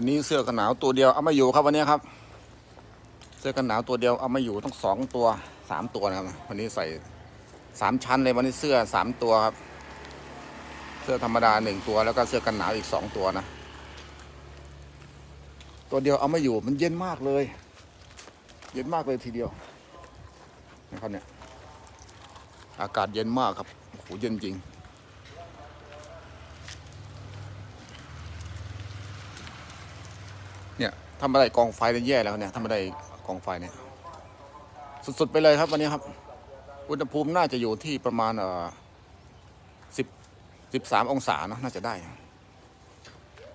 วันนี้เสื้อกันหนาวตัวเดียวเอาม่อยู่ครับวันนี้ครับ เสื้อกันหนาวตัวเดียวเอาม่อยู่ต้องสองตัวสามตัวนะครับ วันนี้ใส่สามชั้นเลยวันนี้เสื้อสามตัวครับ เสื้อธรรมดาหนึ่งตัวแล้วก็เสื้อกันหนาวอีกสองตัวนะ ตัวเดียวเอาม่อยู่มันเย็นมากเลย เย็นมากเลยทีเดียวนะครับเนี่ยอากาศเย็นมากครับโหเย็นจริง เนี่ยทำอะไรกองไฟเนี่ยแย่แล้วเนี่ยทำอะไรกองไฟเนี่ยสุดๆไปเลยครับวันนี้ครับ อุณหภูมิน่าจะอยู่ที่ประมาณเอ่อสิบสิบสามองศาเนอะน่าจะได้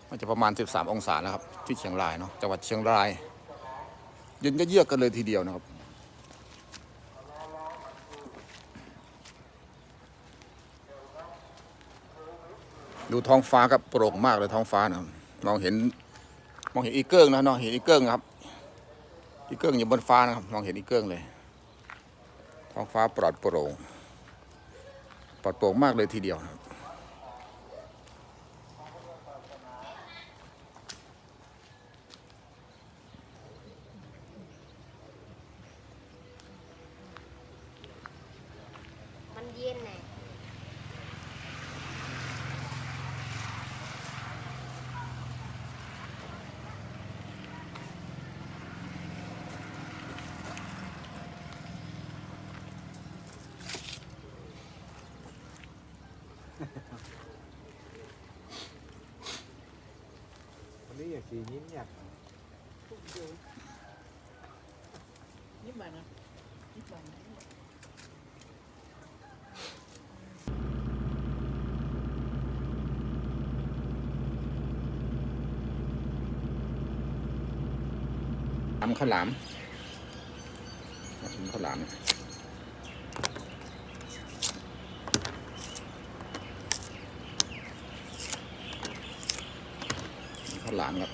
น่าจะประมาณสิบสามองศานะครับ ที่เชียงรายเนาะจังหวัดเชียงรายเย็นก็เยือกกันเลยทีเดียวนะครับดูท้องฟ้าครับโปร่งมากเลยท้องฟ้านะมองเห็น มองเห็นอีเกิ้งนะมองเห็นอีเกิ้งครับ อีเกิ้งอยู่บนฟ้านะครับมองเห็นอีเกิ้งเลย ท้องฟ้าปลอดโปร่งปลอดโปร่งมากเลยทีเดียวครับมันเย็นไง อยากสียิ้มอยากยิ้มมานะยิ้มมานะทำข้าวหลามทำข้าวหลามข้าว หลามครับ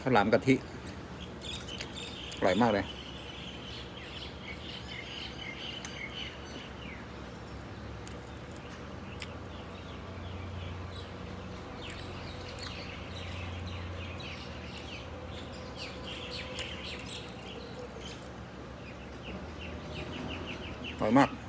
ข้าวหลามกะทิ อร่อยมากเลยอร่อยมาก